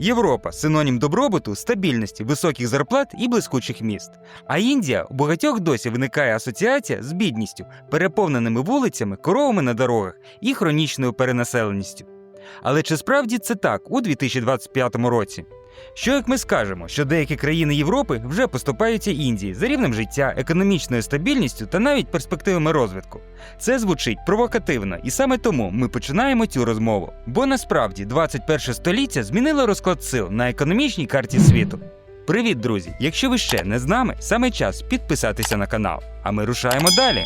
Європа синонім добробуту, стабільності, високих зарплат і блискучих міст. А Індія у багатьох досі виникає асоціація з бідністю, переповненими вулицями, коровами на дорогах і хронічною перенаселеністю. Але чи справді це так у 2025 році? Що як ми скажемо, що деякі країни Європи вже поступаються Індії за рівнем життя, економічною стабільністю та навіть перспективами розвитку? Це звучить провокативно, і саме тому ми починаємо цю розмову. Бо насправді 21 століття змінило розклад сил на економічній карті світу. Привіт, друзі! Якщо ви ще не з нами, саме час підписатися на канал. А ми рушаємо далі.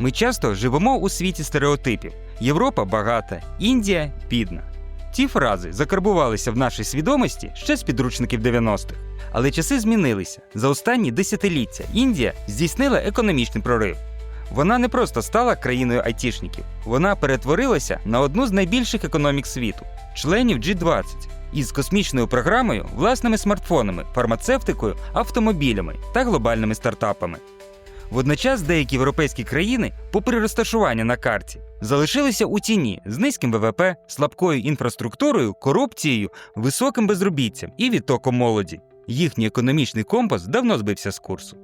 Ми часто живемо у світі стереотипів: Європа багата, Індія бідна. Ці фрази закарбувалися в нашій свідомості ще з підручників 90-х. Але часи змінилися. За останні десятиліття Індія здійснила економічний прорив. Вона не просто стала країною айтішників, вона перетворилася на одну з найбільших економік світу, членів G20, із космічною програмою, власними смартфонами, фармацевтикою, автомобілями та глобальними стартапами. Водночас деякі європейські країни, попри розташування на карті, залишилися у тіні з низьким ВВП, слабкою інфраструктурою, корупцією, високим безробіттям і відтоком молоді. Їхній економічний компас давно збився з курсу.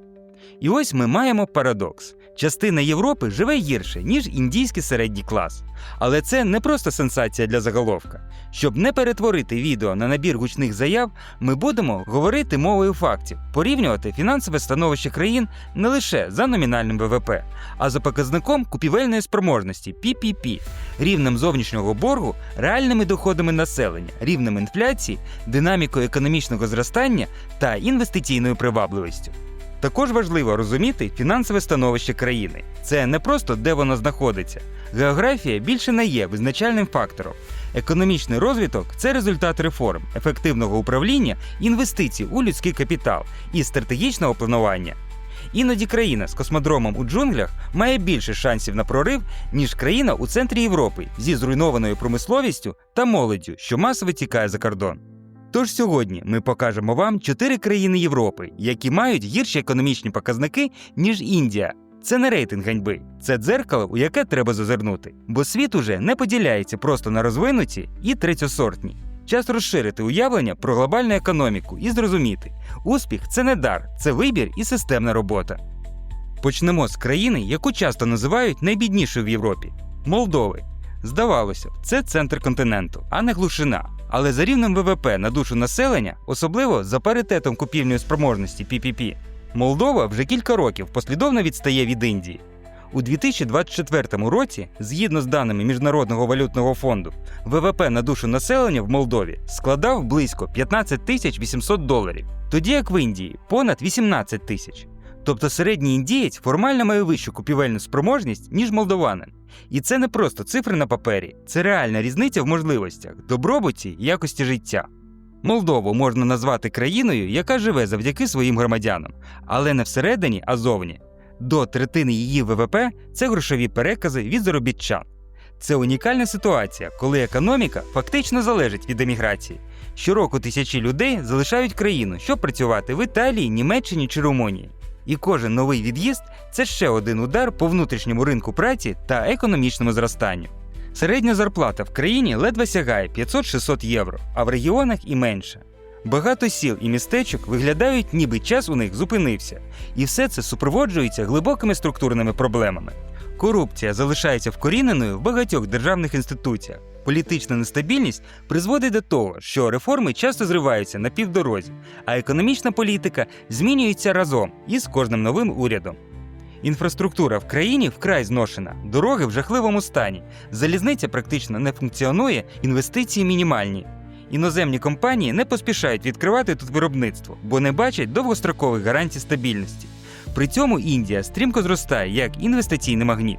І ось ми маємо парадокс: частина Європи живе гірше, ніж індійський середній клас. Але це не просто сенсація для заголовка. Щоб не перетворити відео на набір гучних заяв, ми будемо говорити мовою фактів, порівнювати фінансове становище країн не лише за номінальним ВВП, а за показником купівельної спроможності PPP, рівнем зовнішнього боргу, реальними доходами населення, рівнем інфляції, динамікою економічного зростання та інвестиційною привабливістю. Також важливо розуміти фінансове становище країни. Це не просто де вона знаходиться. Географія більше не є визначальним фактором. Економічний розвиток це результат реформ, ефективного управління, інвестицій у людський капітал і стратегічного планування. Іноді країна з космодромом у джунглях має більше шансів на прорив, ніж країна у центрі Європи зі зруйнованою промисловістю та молоддю, що масово тікає за кордон. Тож сьогодні ми покажемо вам чотири країни Європи, які мають гірші економічні показники, ніж Індія. Це не рейтинг ганьби, це дзеркало, у яке треба зазирнути. Бо світ уже не поділяється просто на розвинуті і третьосортні. Час розширити уявлення про глобальну економіку і зрозуміти, успіх це не дар, це вибір і системна робота. Почнемо з країни, яку часто називають найбіднішою в Європі Молдови. Здавалося це центр континенту, а не глушина. Але за рівнем ВВП на душу населення, особливо за паритетом купівельної спроможності PPP, Молдова вже кілька років послідовно відстає від Індії. У 2024 році, згідно з даними Міжнародного валютного фонду, ВВП на душу населення в Молдові складав близько 15 тисяч 800 доларів, тоді як в Індії понад 18 тисяч. Тобто середній індієць формально має вищу купівельну спроможність, ніж молдованин. І це не просто цифри на папері, це реальна різниця в можливостях, добробуті і якості життя. Молдову можна назвати країною, яка живе завдяки своїм громадянам, але не всередині, а зовні. До третини її ВВП це грошові перекази від заробітчан. Це унікальна ситуація, коли економіка фактично залежить від еміграції. Щороку тисячі людей залишають країну, щоб працювати в Італії, Німеччині чи Румунії. І кожен новий від'їзд це ще один удар по внутрішньому ринку праці та економічному зростанню. Середня зарплата в країні ледве сягає 500-600 євро, а в регіонах і менше. Багато сіл і містечок виглядають, ніби час у них зупинився, і все це супроводжується глибокими структурними проблемами. Корупція залишається вкоріненою в багатьох державних інституціях. Політична нестабільність призводить до того, що реформи часто зриваються на півдорозі, а економічна політика змінюється разом із кожним новим урядом. Інфраструктура в країні вкрай зношена, дороги в жахливому стані, залізниця практично не функціонує, інвестиції мінімальні. Іноземні компанії не поспішають відкривати тут виробництво, бо не бачать довгострокових гарантій стабільності. При цьому Індія стрімко зростає як інвестиційний магніт.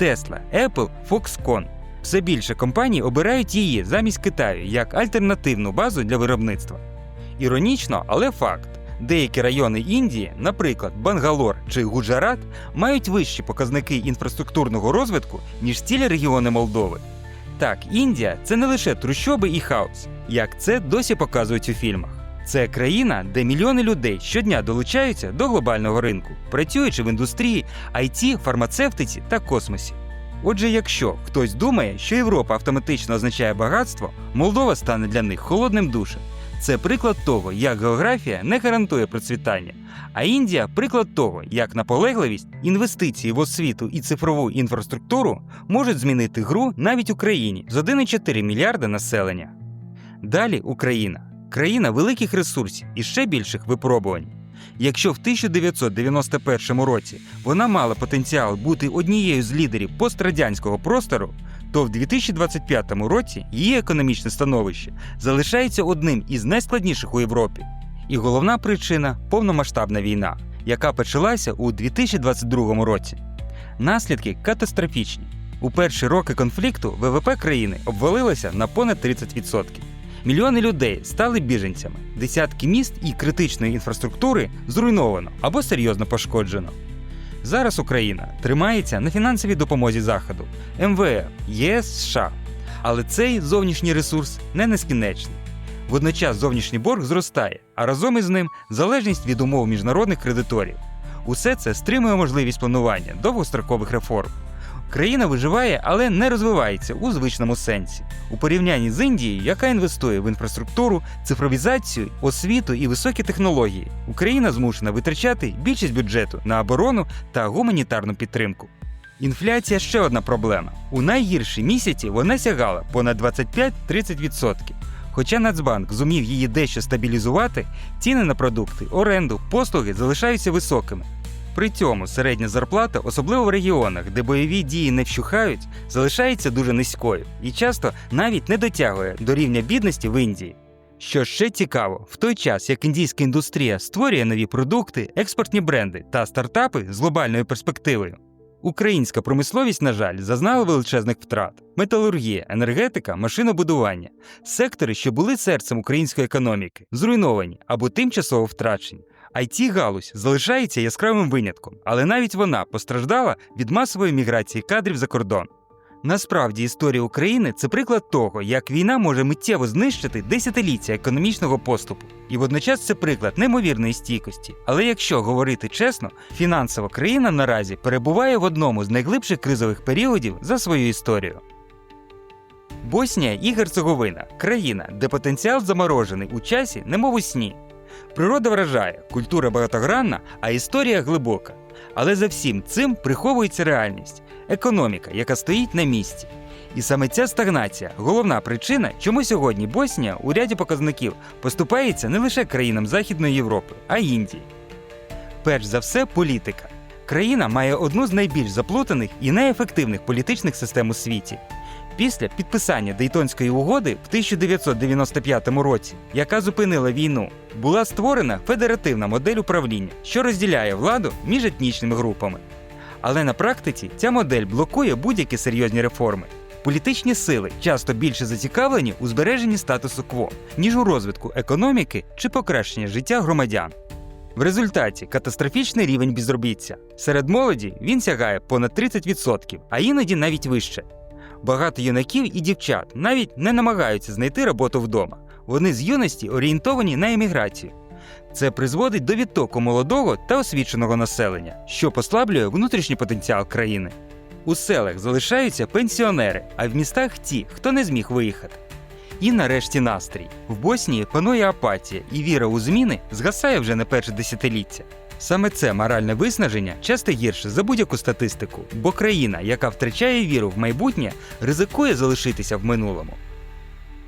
Tesla, Apple, Foxconn. Все більше компаній обирають її замість Китаю як альтернативну базу для виробництва. Іронічно, але факт. Деякі райони Індії, наприклад, Бангалор чи Гуджарат, мають вищі показники інфраструктурного розвитку, ніж цілі регіони Молдови. Так, Індія це не лише трущоби і хаос, як це досі показують у фільмах. Це країна, де мільйони людей щодня долучаються до глобального ринку, працюючи в індустрії, IT, фармацевтиці та космосі. Отже, якщо хтось думає, що Європа автоматично означає багатство, Молдова стане для них холодним душем. це приклад того, як географія не гарантує процвітання. А Індія приклад того, як наполегливість, інвестиції в освіту і цифрову інфраструктуру можуть змінити гру навіть Україні з 1,4 мільярда населення. Далі Україна країна великих ресурсів і ще більших випробувань. Якщо в 1991 році вона мала потенціал бути однією з лідерів пострадянського простору, то в 2025 році її економічне становище залишається одним із найскладніших у Європі. І головна причина повномасштабна війна, яка почалася у 2022 році. Наслідки катастрофічні. У перші роки конфлікту ВВП країни обвалилося на понад 30%. Мільйони людей стали біженцями, десятки міст і критичної інфраструктури зруйновано або серйозно пошкоджено. Зараз Україна тримається на фінансовій допомозі Заходу, МВФ, ЄС США. Але цей зовнішній ресурс не нескінчений. Водночас зовнішній борг зростає, а разом із ним залежність від умов міжнародних кредиторів. Усе це стримує можливість планування довгострокових реформ. Країна виживає, але не розвивається у звичному сенсі. У порівнянні з Індією, яка інвестує в інфраструктуру, цифровізацію, освіту і високі технології, Україна змушена витрачати більшість бюджету на оборону та гуманітарну підтримку. Інфляція ще одна проблема. У найгірші місяці вона сягала понад 25-30%. Хоча Нацбанк зумів її дещо стабілізувати, ціни на продукти, оренду, послуги залишаються високими. При цьому середня зарплата, особливо в регіонах, де бойові дії не вщухають, залишається дуже низькою і часто навіть не дотягує до рівня бідності в Індії. Що ще цікаво, в той час як індійська індустрія створює нові продукти, експортні бренди та стартапи з глобальною перспективою, українська промисловість, на жаль, зазнала величезних втрат: металургія, енергетика, машинобудування, сектори, що були серцем української економіки, зруйновані або тимчасово втрачені. It галузь залишається яскравим винятком, але навіть вона постраждала від масової міграції кадрів за кордон. Насправді історія України це приклад того, як війна може миттєво знищити десятиліття економічного поступу. І водночас це приклад неймовірної стійкості. Але якщо говорити чесно, фінансова країна наразі перебуває в одному з найглибших кризових періодів за свою історію. Боснія і Герцеговина країна, де потенціал заморожений у часі, немов у сні. Природа вражає, культура багатогранна, а історія глибока. Але за всім цим приховується реальність, економіка, яка стоїть на місці. І саме ця стагнація головна причина, чому сьогодні Боснія у ряді показників поступається не лише країнам Західної Європи, а й Індії. Перш за все, політика. Країна має одну з найбільш заплутаних і неефективних політичних систем у світі. Після підписання Дейтонської угоди в 1995 році, яка зупинила війну, була створена федеративна модель управління, що розділяє владу між етнічними групами. Але на практиці ця модель блокує будь-які серйозні реформи. Політичні сили часто більше зацікавлені у збереженні статусу кво, ніж у розвитку економіки чи покращення життя громадян. В результаті катастрофічний рівень безробіття. Серед молоді він сягає понад 30%, а іноді навіть вище. Багато юнаків і дівчат навіть не намагаються знайти роботу вдома. Вони з юності орієнтовані на еміграцію. Це призводить до відтоку молодого та освіченого населення, що послаблює внутрішній потенціал країни. У селах залишаються пенсіонери, а в містах ті, хто не зміг виїхати. І нарешті настрій. В Боснії панує апатія, і віра у зміни згасає вже не перше десятиліття. Саме це моральне виснаження часто гірше за будь-яку статистику, бо країна, яка втрачає віру в майбутнє, ризикує залишитися в минулому.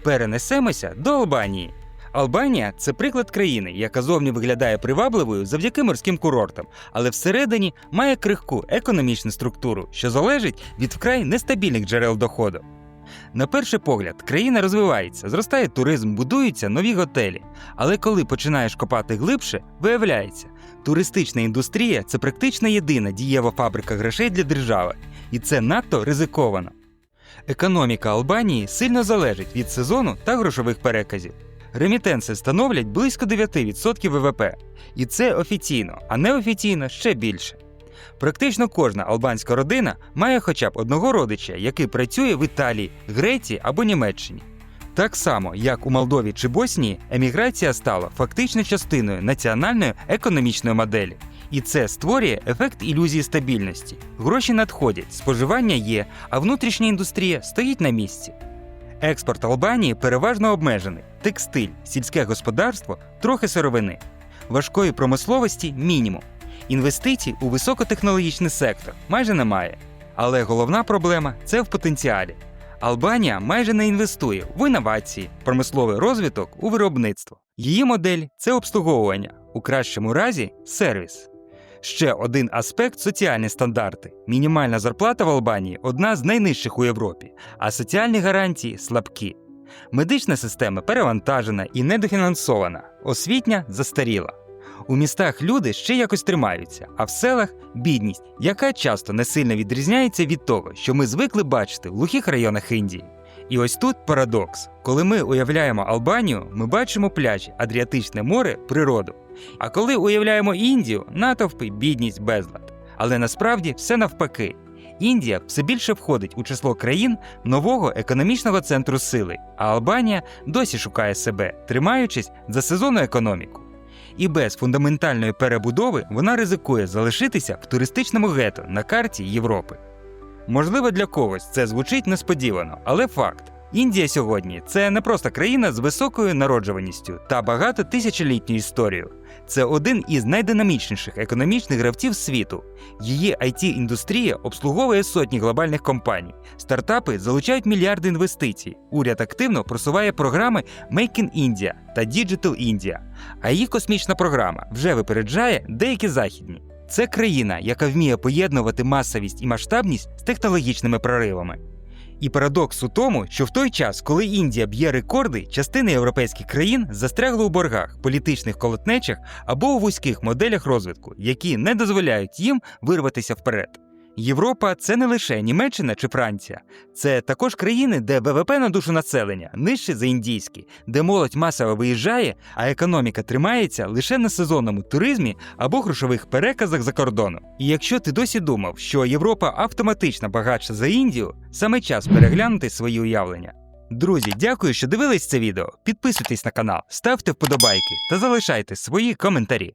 Перенесемося до Албанії. Албанія це приклад країни, яка зовні виглядає привабливою завдяки морським курортам, але всередині має крихку економічну структуру, що залежить від вкрай нестабільних джерел доходу. На перший погляд, країна розвивається, зростає туризм, будуються нові готелі. Але коли починаєш копати глибше, виявляється, туристична індустрія це практично єдина дієва фабрика грошей для держави, і це надто ризиковано. Економіка Албанії сильно залежить від сезону та грошових переказів. Ремітенси становлять близько 9% ВВП, і це офіційно, а неофіційно ще більше. Практично кожна албанська родина має хоча б одного родича, який працює в Італії, Греції або Німеччині. Так само, як у Молдові чи Боснії, еміграція стала фактично частиною національної економічної моделі. І це створює ефект ілюзії стабільності. Гроші надходять, споживання є, а внутрішня індустрія стоїть на місці. Експорт Албанії переважно обмежений. текстиль, сільське господарство, трохи сировини, важкої промисловості мінімум. Інвестицій у високотехнологічний сектор майже немає. Але головна проблема це в потенціалі. Албанія майже не інвестує в інновації, промисловий розвиток у виробництво. Її модель це обслуговування, у кращому разі сервіс. Ще один аспект соціальні стандарти. Мінімальна зарплата в Албанії одна з найнижчих у Європі, а соціальні гарантії слабкі. Медична система перевантажена і недофінансована, освітня застаріла. У містах люди ще якось тримаються, а в селах бідність, яка часто не сильно відрізняється від того, що ми звикли бачити в глухих районах Індії. І ось тут парадокс: коли ми уявляємо Албанію, ми бачимо пляжі, Адріатичне море, природу. А коли уявляємо Індію, натовпи, бідність, безлад. Але насправді все навпаки. Індія все більше входить у число країн нового економічного центру сили, а Албанія досі шукає себе, тримаючись за сезонну економіку. І без фундаментальної перебудови вона ризикує залишитися в туристичному гето на карті Європи. Можливо, для когось це звучить несподівано, але факт. Індія сьогодні це не просто країна з високою народжуваністю та багато тисячолітньою історією. Це один із найдинамічніших економічних гравців світу. Її it індустрія обслуговує сотні глобальних компаній. Стартапи залучають мільярди інвестицій. Уряд активно просуває програми Make in India та Digital India. А її космічна програма вже випереджає деякі західні. Це країна, яка вміє поєднувати масовість і масштабність з технологічними проривами. І парадокс у тому, що в той час, коли Індія б'є рекорди, частина європейських країн застрягли у боргах, політичних колотнечах або у вузьких моделях розвитку, які не дозволяють їм вирватися вперед. Європа це не лише Німеччина чи Франція, це також країни, де ВВП на душу населення нижче за індійський, де молодь масово виїжджає, а економіка тримається лише на сезонному туризмі або грошових переказах за кордону. І якщо ти досі думав, що Європа автоматично багатша за Індію, саме час переглянути свої уявлення. Друзі, дякую, що дивились це відео. Підписуйтесь на канал, ставте вподобайки та залишайте свої коментарі.